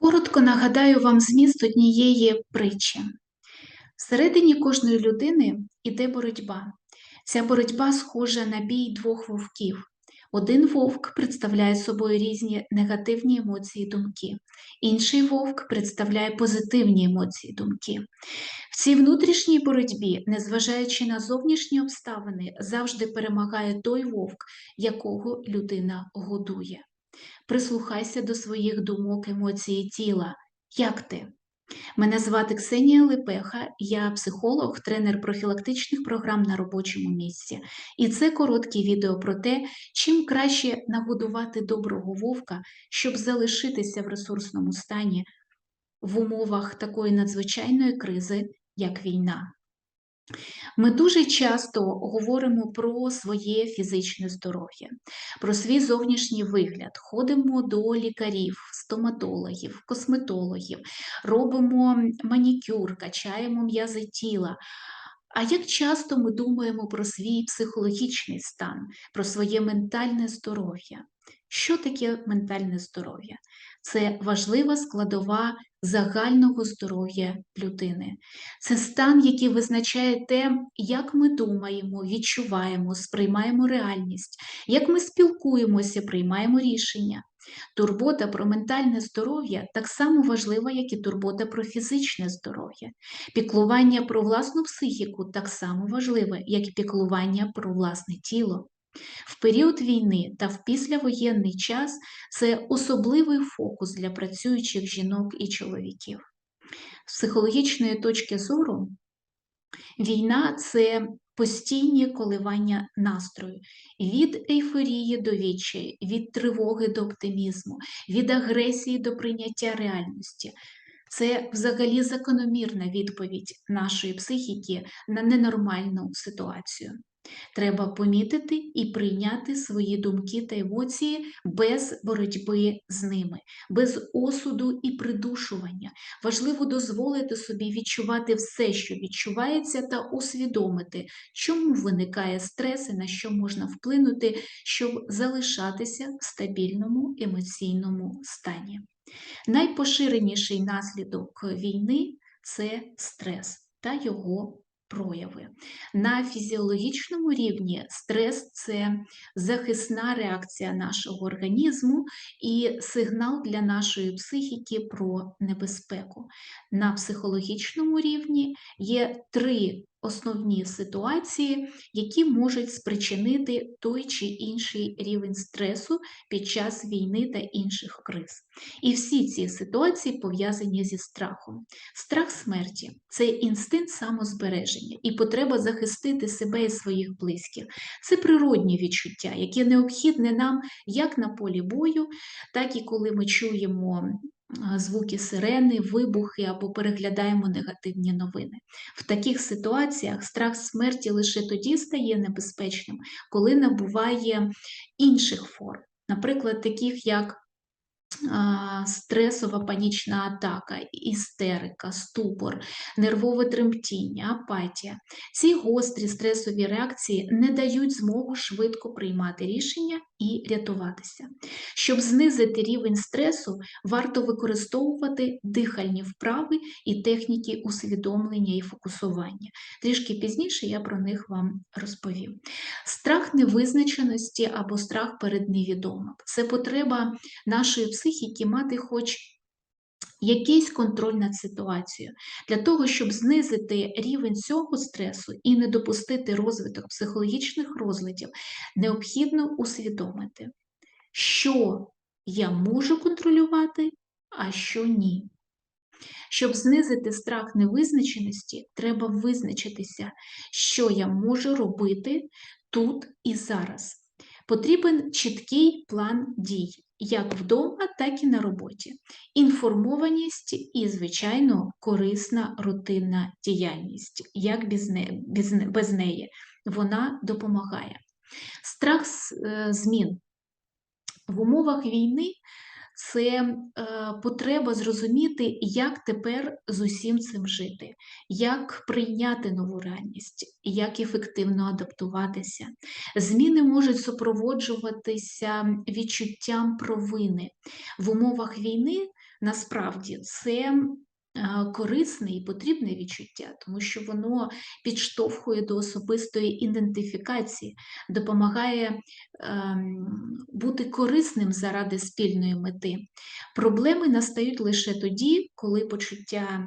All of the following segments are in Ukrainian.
Коротко нагадаю вам зміст однієї притчі. Всередині кожної людини іде боротьба. Ця боротьба схожа на бій двох вовків. Один вовк представляє собою різні негативні емоції і думки, інший вовк представляє позитивні емоції і думки. В цій внутрішній боротьбі, незважаючи на зовнішні обставини, завжди перемагає той вовк, якого людина годує. Прислухайся до своїх думок, емоцій тіла. Як ти? Мене звати Ксенія Лепеха, я психолог, тренер профілактичних програм на робочому місці. І це коротке відео про те, чим краще нагодувати доброго вовка, щоб залишитися в ресурсному стані в умовах такої надзвичайної кризи, як війна. Ми дуже часто говоримо про своє фізичне здоров'я, про свій зовнішній вигляд, ходимо до лікарів, стоматологів, косметологів, робимо манікюр, качаємо м'язи тіла. А як часто ми думаємо про свій психологічний стан, про своє ментальне здоров'я? Що таке ментальне здоров'я? Це важлива складова загального здоров'я людини. Це стан, який визначає те, як ми думаємо, відчуваємо, сприймаємо реальність, як ми спілкуємося, приймаємо рішення. Турбота про ментальне здоров'я так само важлива, як і турбота про фізичне здоров'я. Піклування про власну психіку так само важливе, як і піклування про власне тіло. В період війни та в післявоєнний час це особливий фокус для працюючих жінок і чоловіків. З психологічної точки зору, війна це постійні коливання настрою від ейфорії до відчаю, від тривоги до оптимізму, від агресії до прийняття реальності. Це взагалі закономірна відповідь нашої психіки на ненормальну ситуацію. Треба помітити і прийняти свої думки та емоції без боротьби з ними, без осуду і придушування. Важливо дозволити собі відчувати все, що відчувається, та усвідомити, чому виникає стрес і на що можна вплинути, щоб залишатися в стабільному емоційному стані. Найпоширеніший наслідок війни це стрес та його прояви. На фізіологічному рівні стрес це захисна реакція нашого організму і сигнал для нашої психіки про небезпеку. На психологічному рівні є три основні ситуації, які можуть спричинити той чи інший рівень стресу під час війни та інших криз. І всі ці ситуації пов'язані зі страхом. Страх смерті це інстинкт самозбереження і потреба захистити себе і своїх близьких. Це природні відчуття, яке необхідне нам як на полі бою, так і коли ми чуємо звуки сирени, вибухи або переглядаємо негативні новини. В таких ситуаціях страх смерті лише тоді стає небезпечним, коли набуває інших форм, наприклад, таких як стресова панічна атака, істерика, ступор, нервове тремтіння, апатія. Ці гострі стресові реакції не дають змогу швидко приймати рішення і рятуватися. Щоб знизити рівень стресу, варто використовувати дихальні вправи і техніки усвідомлення і фокусування. Трішки пізніше я про них вам розповім. Страх невизначеності або страх перед невідомим це потреба нашої психіки мати хоч якийсь контроль над ситуацією для того, щоб знизити рівень цього стресу і не допустити розвиток психологічних розладів, необхідно усвідомити, що я можу контролювати, а що ні. Щоб знизити страх невизначеності, треба визначитися, що я можу робити тут і зараз. Потрібен чіткий план дій як вдома, так і на роботі. Інформованість і, звичайно, корисна рутинна діяльність, як без, не, без, без неї вона допомагає. Страх е, змін в умовах війни це е, потреба зрозуміти, як тепер з усім цим жити, як прийняти нову реальність, як ефективно адаптуватися. Зміни можуть супроводжуватися відчуттям провини. В умовах війни насправді це корисне і потрібне відчуття, тому що воно підштовхує до особистої ідентифікації, допомагає ем, бути корисним заради спільної мети. Проблеми настають лише тоді, коли почуття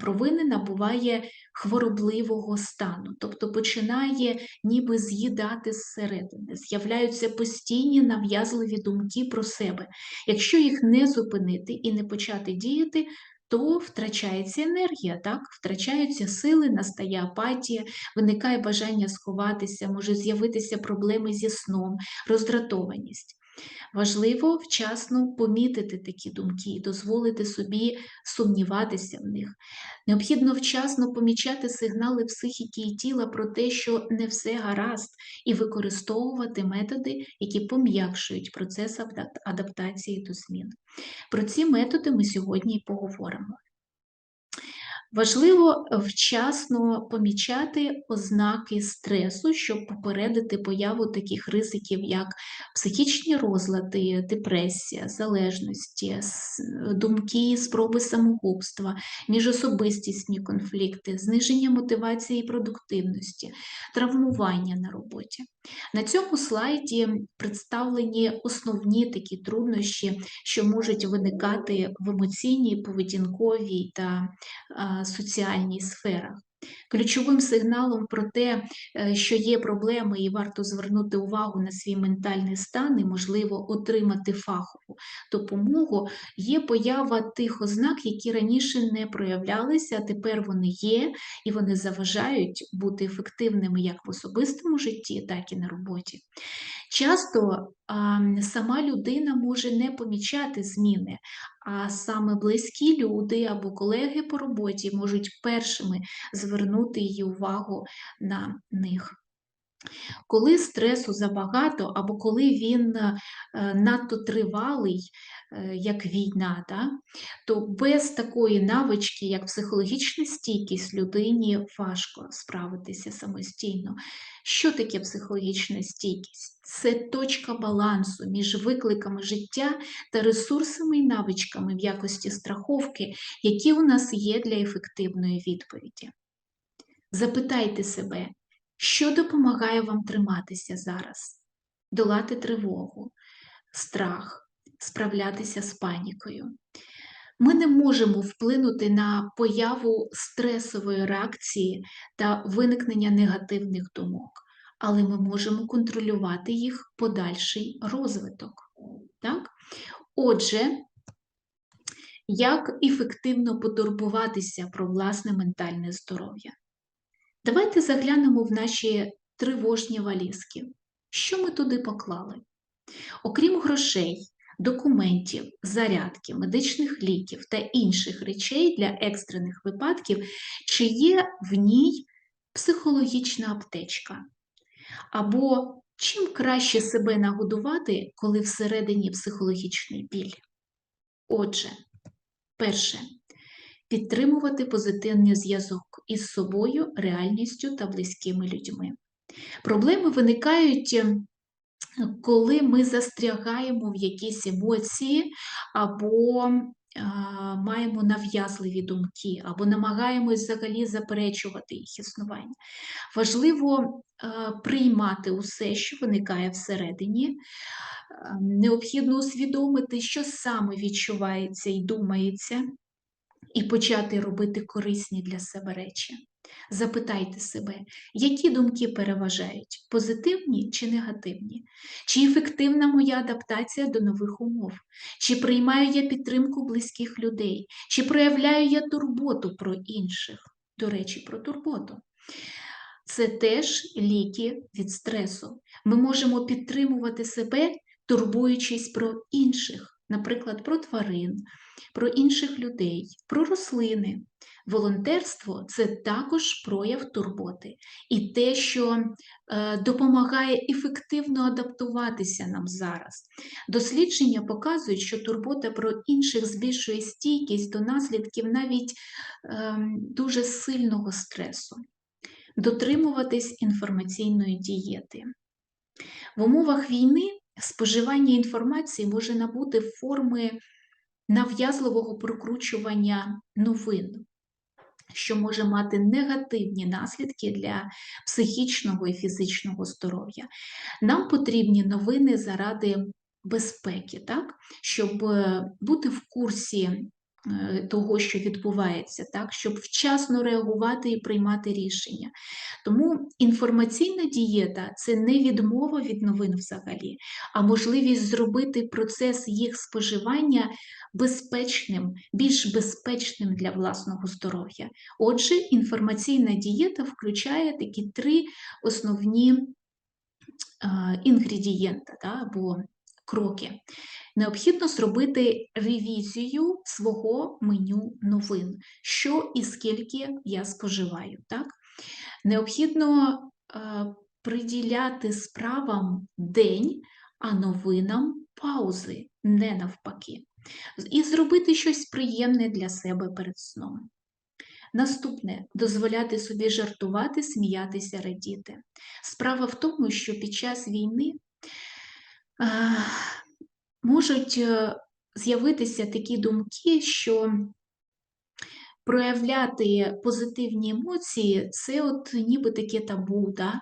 провини набуває хворобливого стану, тобто починає ніби з'їдати зсередини, з'являються постійні нав'язливі думки про себе. Якщо їх не зупинити і не почати діяти, то втрачається енергія, так? втрачаються сили, настає апатія, виникає бажання сховатися, може з'явитися проблеми зі сном, роздратованість. Важливо вчасно помітити такі думки і дозволити собі сумніватися в них. Необхідно вчасно помічати сигнали психіки і тіла про те, що не все гаразд, і використовувати методи, які пом'якшують процес адаптації до змін. Про ці методи ми сьогодні і поговоримо. Важливо вчасно помічати ознаки стресу, щоб попередити появу таких ризиків, як психічні розлади, депресія, залежності, думки, спроби самогубства, міжособистісні конфлікти, зниження мотивації і продуктивності, травмування на роботі. На цьому слайді представлені основні такі труднощі, що можуть виникати в емоційній, поведінковій та соціальній сферах. Ключовим сигналом про те, е, що є проблеми і варто звернути увагу на свій ментальний стан і, можливо, отримати фахову допомогу, є поява тих ознак, які раніше не проявлялися, а тепер вони є, і вони заважають бути ефективними як в особистому житті, так і на роботі. Часто а, сама людина може не помічати зміни, а саме близькі люди або колеги по роботі можуть першими звернути її увагу на них. Коли стресу забагато, або коли він е, надто тривалий, е, як війна, да, то без такої навички, як психологічна стійкість, людині важко справитися самостійно. Що таке психологічна стійкість? Це точка балансу між викликами життя та ресурсами і навичками в якості страховки, які у нас є для ефективної відповіді. Запитайте себе, що допомагає вам триматися зараз, долати тривогу, страх, справлятися з панікою. Ми не можемо вплинути на появу стресової реакції та виникнення негативних думок, але ми можемо контролювати їх подальший розвиток. Так? Отже, як ефективно потурбуватися про власне ментальне здоров'я? Давайте заглянемо в наші тривожні валізки. Що ми туди поклали? Окрім грошей, документів, зарядки, медичних ліків та інших речей для екстрених випадків, чи є в ній психологічна аптечка? Або чим краще себе нагодувати, коли всередині психологічний біль? Отже, перше підтримувати позитивний зв'язок із собою, реальністю та близькими людьми. Проблеми виникають, е, коли ми застрягаємо в якісь емоції або Маємо нав'язливі думки або намагаємось взагалі заперечувати їх існування. Важливо приймати усе, що виникає всередині. Необхідно усвідомити, що саме відчувається і думається, і почати робити корисні для себе речі. Запитайте себе, які думки переважають, позитивні чи негативні? Чи ефективна моя адаптація до нових умов? Чи приймаю я підтримку близьких людей? Чи проявляю я турботу про інших? До речі, про турботу. Це теж ліки від стресу. Ми можемо підтримувати себе, турбуючись про інших, наприклад, про тварин, про інших людей, про рослини. Волонтерство це також прояв турботи і те, що е, допомагає ефективно адаптуватися нам зараз. Дослідження показують, що турбота про інших збільшує стійкість до наслідків навіть е, дуже сильного стресу, дотримуватись інформаційної дієти. В умовах війни споживання інформації може набути форми нав'язливого прокручування новин, що може мати негативні наслідки для психічного і фізичного здоров'я. Нам потрібні новини заради безпеки, так? щоб е, бути в курсі того, що відбувається, так, щоб вчасно реагувати і приймати рішення. Тому інформаційна дієта це не відмова від новин взагалі, а можливість зробити процес їх споживання безпечним, більш безпечним для власного здоров'я. Отже, інформаційна дієта включає такі три основні е, інгредієнти да, або кроки необхідно зробити ревізію свого меню новин, що і скільки я споживаю. Так? Необхідно е, приділяти справам день, а новинам паузи, не навпаки. І зробити щось приємне для себе перед сном. Наступне дозволяти собі жартувати, сміятися, радіти. Справа в тому, що під час війни можуть е, з'явитися такі думки, що проявляти позитивні емоції це от ніби таке табу. Да?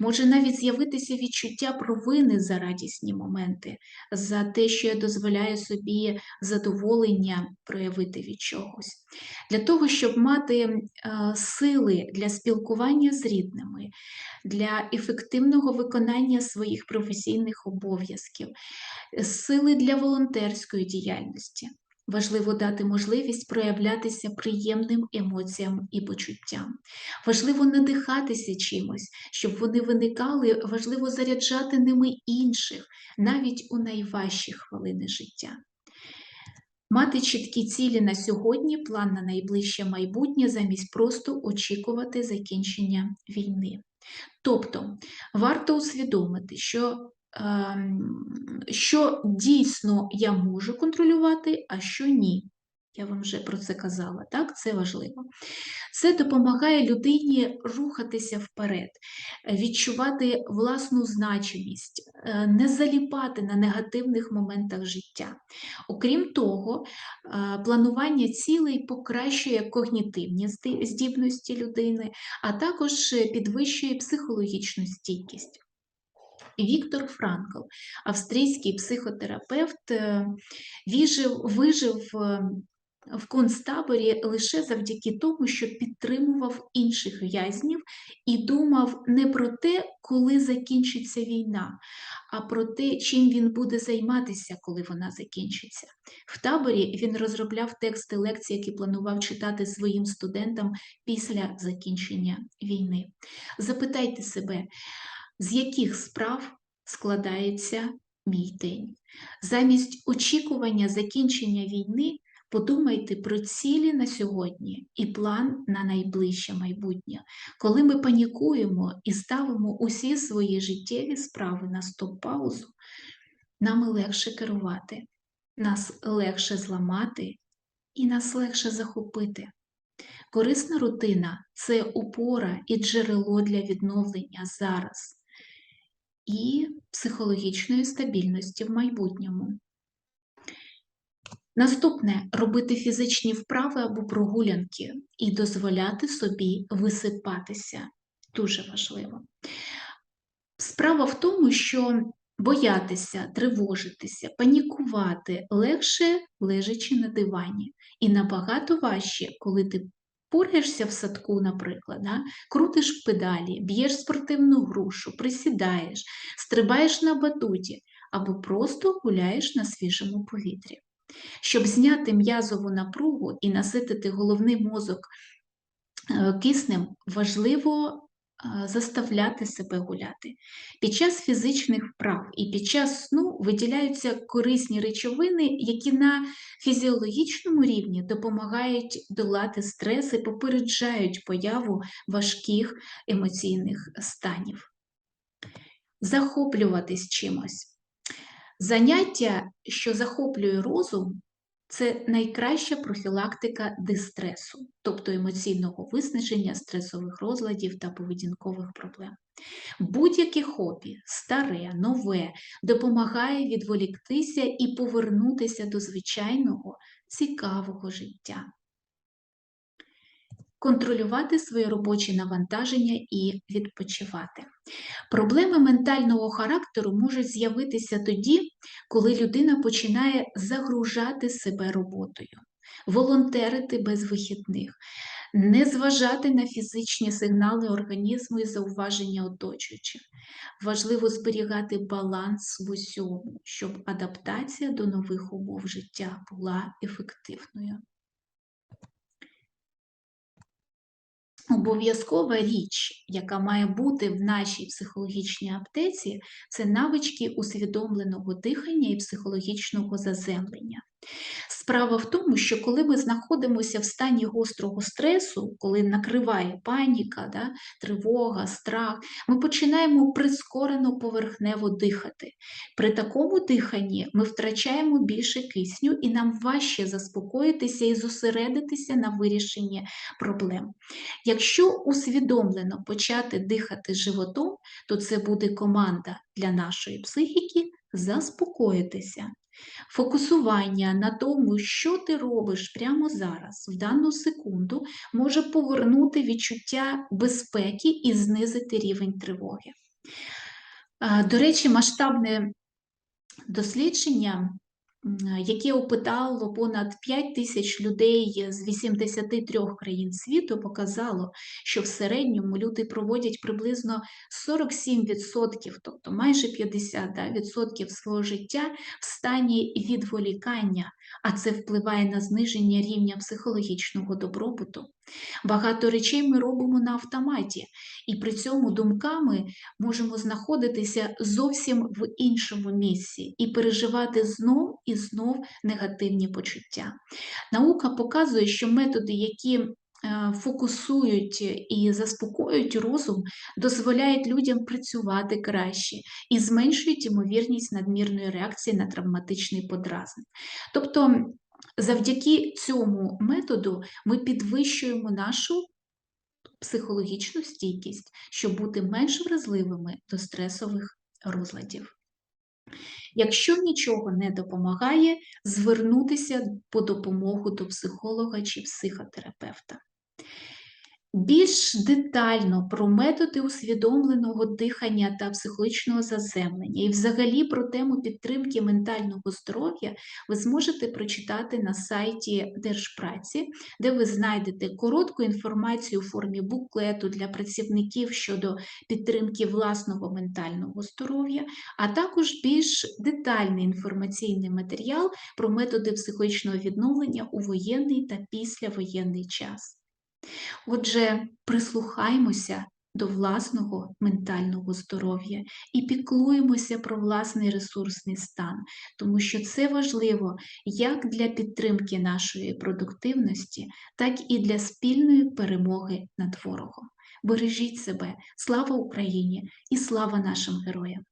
Може навіть з'явитися відчуття провини за радісні моменти, за те, що я дозволяю собі задоволення проявити від чогось. Для того, щоб мати е, сили для спілкування з рідними, для ефективного виконання своїх професійних обов'язків, сили для волонтерської діяльності. Важливо дати можливість проявлятися приємним емоціям і почуттям. Важливо надихатися чимось, щоб вони виникали, важливо заряджати ними інших, навіть у найважчі хвилини життя. Мати чіткі цілі на сьогодні, план на найближче майбутнє, замість просто очікувати закінчення війни. Тобто варто усвідомити, що що дійсно я можу контролювати, а що ні. Я вам вже про це казала, так? Це важливо. Це допомагає людині рухатися вперед, відчувати власну значимість, е, не заліпати на негативних моментах життя. Окрім того, е, планування цілей покращує когнітивні здібності людини, а також підвищує психологічну стійкість. Віктор Франкл, австрійський психотерапевт, е, вижив, вижив е, в концтаборі лише завдяки тому, що підтримував інших в'язнів і думав не про те, коли закінчиться війна, а про те, чим він буде займатися, коли вона закінчиться. В таборі він розробляв тексти лекцій, які планував читати своїм студентам після закінчення війни. Запитайте себе з яких справ складається мій день. Замість очікування закінчення війни подумайте про цілі на сьогодні і план на найближче майбутнє. Коли ми панікуємо і ставимо усі свої життєві справи на стоп-паузу, нам легше керувати, нас легше зламати і нас легше захопити. Корисна рутина це опора і джерело для відновлення зараз і психологічної стабільності в майбутньому. Наступне робити фізичні вправи або прогулянки і дозволяти собі висипатися. Дуже важливо. Справа в тому, що боятися, тривожитися, панікувати легше лежачи на дивані. І набагато важче, коли ти Поргаєшся в садку, наприклад, да? крутиш педалі, б'єш спортивну грушу, присідаєш, стрибаєш на батуті або просто гуляєш на свіжому повітрі. Щоб зняти м'язову напругу і наситити головний мозок е, киснем, важливо заставляти себе гуляти. Під час фізичних вправ і під час сну виділяються корисні речовини, які на фізіологічному рівні допомагають долати стрес і попереджають появу важких емоційних станів. Захоплюватись чимось. Заняття, що захоплює розум, це найкраща профілактика дистресу, тобто емоційного виснаження, стресових розладів та поведінкових проблем. Будь-яке хобі, старе, нове, допомагає відволіктися і повернутися до звичайного, цікавого життя. Контролювати своє робоче навантаження і відпочивати. Проблеми ментального характеру можуть з'явитися тоді, коли людина починає загружати себе роботою, волонтерити без вихідних, не зважати на фізичні сигнали організму і зауваження оточуючих. Важливо зберігати баланс в усьому, щоб адаптація до нових умов життя була ефективною. Обов'язкова річ, яка має бути в нашій психологічній аптеці, це навички усвідомленого дихання і психологічного заземлення. Справа в тому, що коли ми знаходимося в стані гострого стресу, коли накриває паніка, да, тривога, страх, ми починаємо прискорено поверхнево дихати. При такому диханні ми втрачаємо більше кисню і нам важче заспокоїтися і зосередитися на вирішенні проблем. Якщо усвідомлено почати дихати животом, то це буде команда для нашої психіки заспокоїтися. Фокусування на тому, що ти робиш прямо зараз, в дану секунду, може повернути відчуття безпеки і знизити рівень тривоги. До речі, масштабне дослідження яке опитало понад 5 тисяч людей з 83 країн світу, показало, що в середньому люди проводять приблизно 47%, тобто майже 50% да, відсотків свого життя в стані відволікання, а це впливає на зниження рівня психологічного добробуту. Багато речей ми робимо на автоматі, і при цьому думками можемо знаходитися зовсім в іншому місці і переживати знов і знов негативні почуття. Наука показує, що методи, які Фокусують і заспокоюють розум, дозволяють людям працювати краще і зменшують ймовірність надмірної реакції на травматичний подразник. Тобто Завдяки цьому методу ми підвищуємо нашу психологічну стійкість, щоб бути менш вразливими до стресових розладів. Якщо нічого не допомагає, звернутися по допомогу до психолога чи психотерапевта. Більш детально про методи усвідомленого дихання та психологічного заземлення і взагалі про тему підтримки ментального здоров'я ви зможете прочитати на сайті Держпраці, де ви знайдете коротку інформацію у формі буклету для працівників щодо підтримки власного ментального здоров'я, а також більш детальний інформаційний матеріал про методи психологічного відновлення у воєнний та післявоєнний час. Отже, прислухаймося до власного ментального здоров'я і піклуємося про власний ресурсний стан, тому що це важливо як для підтримки нашої продуктивності, так і для спільної перемоги над ворогом. Бережіть себе, слава Україні і слава нашим героям!